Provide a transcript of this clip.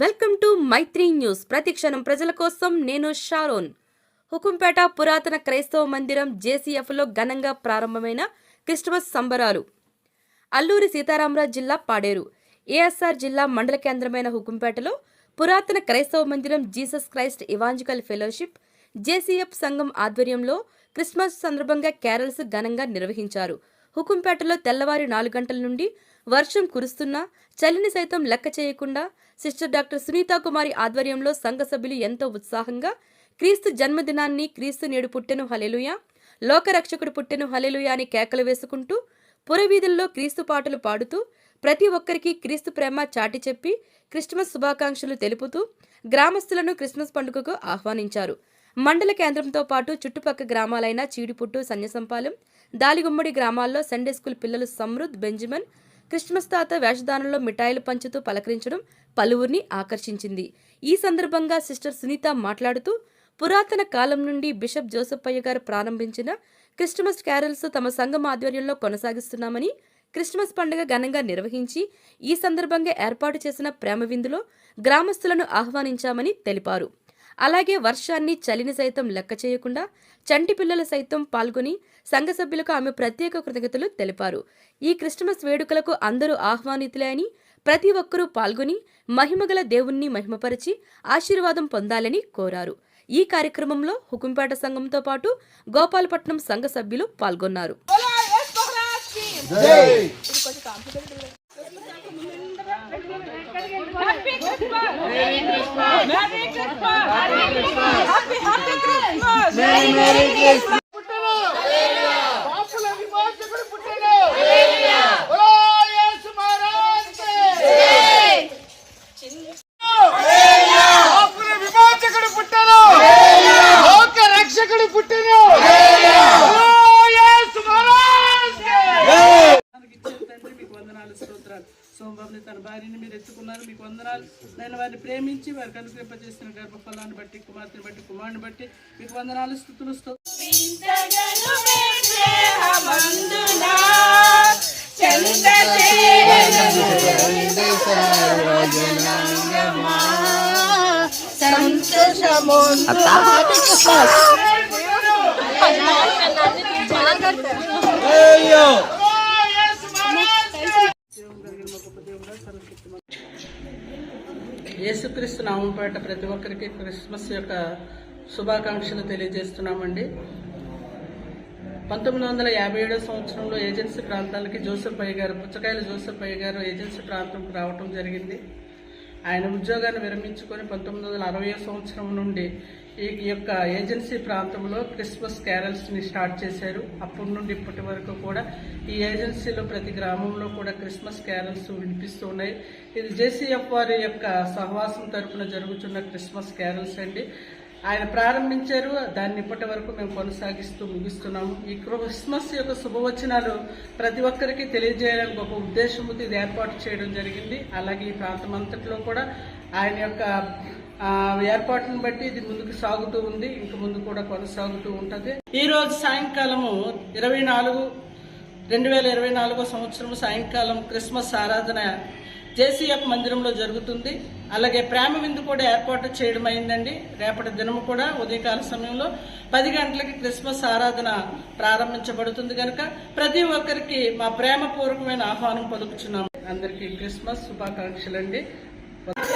Welcome to Mythri news. ప్రతిక్షణం ప్రజల కోసం నేను షారోన్. హుకుంపేట పురాతన క్రైస్తవ మందిరం జేసీఎఫ్లో ఘనంగా ప్రారంభమైన క్రిస్టమస్ సంబరాలు. అల్లూరి సీతారామరాజు జిల్లా పాడేరు. ఏఎస్ఆర్ జిల్లా మండల కేంద్రమైన హుకుంపేటలో పురాతన క్రైస్తవ మందిరం Jesus Christ evangelical fellowship JCF సంఘం ఆధ్వర్యంలో క్రిస్మస్ సందర్భంగా క్యారల్స్ ఘనంగా నిర్వహించారు. హుకుంపేటలో తెల్లవారి నాలుగు గంటల నుండి వర్షం కురుస్తున్నా చలిని సైతం లెక్క చేయకుండా సిస్టర్ డాక్టర్ సునీతా కుమారి ఆధ్వర్యంలో సంఘ సభ్యులు ఎంతో ఉత్సాహంగా క్రీస్తు జన్మదినాన్ని క్రీస్తు నేడు పుట్టెను హలెలుయ లోకరక్షకుడు పుట్టెను హలెలుయ అని కేకలు వేసుకుంటూ పురవీధుల్లో క్రీస్తు పాటలు పాడుతూ ప్రతి ఒక్కరికి క్రీస్తు ప్రేమ చాటి చెప్పి క్రిస్మస్ శుభాకాంక్షలు తెలుపుతూ గ్రామస్తులను క్రిస్మస్ పండుగకు ఆహ్వానించారు. మండల కేంద్రంతో పాటు చుట్టుపక్క గ్రామాలైన చీడిపుట్టు సన్యసంపాలెం దాలిగుమ్మడి గ్రామాల్లో సండే స్కూల్ పిల్లలు సమృద్ధ్ బెంజమిన్ క్రిస్మస్ తాత వేషధానంలో మిఠాయిలు పంచుతూ పలకరించడం పలువురిని ఆకర్షించింది. ఈ సందర్భంగా సిస్టర్ సునీత మాట్లాడుతూ పురాతన కాలం నుండి బిషప్ జోసప్పయ్య గారు ప్రారంభించిన క్రిస్టమస్ క్యారల్స్ తమ సంఘం ఆధ్వర్యంలో కొనసాగిస్తున్నామని క్రిస్మస్ పండుగ ఘనంగా నిర్వహించి ఈ సందర్భంగా ఏర్పాటు చేసిన ప్రేమ విందులో గ్రామస్తులను ఆహ్వానించామని తెలిపారు. అలాగే వర్షాన్ని చలిని సైతం లెక్క చేయకుండా చంటి పిల్లలు సైతం పాల్గొని సంఘ సభ్యులకు ఆమె ప్రత్యేక కృతజ్ఞతలు తెలిపారు. ఈ క్రిస్టమస్ వేడుకలకు అందరూ ఆహ్వానితులే అని ప్రతి ఒక్కరూ పాల్గొని మహిమగల దేవుణ్ణి మహిమపరిచి ఆశీర్వాదం పొందాలని కోరారు. ఈ కార్యక్రమంలో హుకుంపేట సంఘంతో పాటు గోపాలపట్నం సంఘ సభ్యులు పాల్గొన్నారు. Merry Christmas! Merry Christmas! Happy, happy Christmas! Merry, Merry Christmas! సోమబాబుని తన భార్యని మీరు ఎత్తుకున్నారు. మీకు వందనాలు. నేను వారిని ప్రేమించి వారికి అనుకరింప చేసిన గర్భఫలాన్ని బట్టి కుమార్తెని బట్టి కుమారుని బట్టి మీకు వందనాలు స్థుతులు యేసుక్రీస్తు నామంపేట ప్రతి ఒక్కరికి క్రిస్మస్ యొక్క శుభాకాంక్షలు తెలియజేస్తున్నామండి. పంతొమ్మిది వందల యాభై ఏడో సంవత్సరంలో ఏజెన్సీ ప్రాంతాలకి జోసెఫ్ అయ్య గారు పుచ్చకాయల జోసెఫ్ అయ్య గారు ఏజెన్సీ ప్రాంతం రావటం జరిగింది. ఆయన ఉద్యోగాన్ని విరమించుకొని పంతొమ్మిది వందల అరవై సంవత్సరం నుండి ఈ యొక్క ఏజెన్సీ ప్రాంతంలో క్రిస్మస్ క్యారల్స్ని స్టార్ట్ చేశారు. అప్పటి నుండి ఇప్పటి వరకు కూడా ఈ ఏజెన్సీలో ప్రతి గ్రామంలో కూడా క్రిస్మస్ క్యారల్స్ వినిపిస్తూ ఉన్నాయి. ఇది జేసీఎఫ్ వారి యొక్క సహవాసం తరపున జరుగుతున్న క్రిస్మస్ క్యారల్స్ అండి. ఆయన ప్రారంభించారు. దాన్ని ఇప్పటి వరకు మేము కొనసాగిస్తూ ముగిస్తున్నాము. ఈ క్రిస్మస్ యొక్క శుభవచనాలు ప్రతి ఒక్కరికి తెలియజేయడానికి ఒక ఉద్దేశంతో ఇది ఏర్పాటు చేయడం జరిగింది. అలాగే ఈ ప్రాంతం అంతట్లో కూడా ఆయన యొక్క ఆ, ఏర్పాటును బట్టి ఇది ముందుకు సాగుతూ ఉంది. ఇంక ముందు కూడా కొనసాగుతూ ఉంటది. ఈ రోజు సాయంకాలము ఇరవై నాలుగు రెండు వేల ఇరవై నాలుగో సంవత్సరం సాయంకాలం క్రిస్మస్ ఆరాధన జేసీఎఫ్ మందిరంలో జరుగుతుంది. అలాగే ప్రేమ విందు కూడా ఏర్పాటు చేయడం అయిందండి. రేపటి దినము కూడా ఉదయకాల సమయంలో పది గంటలకి క్రిస్మస్ ఆరాధన ప్రారంభించబడుతుంది కనుక ప్రతి ఒక్కరికి మా ప్రేమపూర్వకమైన ఆహ్వానం పలుకుచున్నాం అందరికీ క్రిస్మస్ శుభాకాంక్షలు అండి Bye.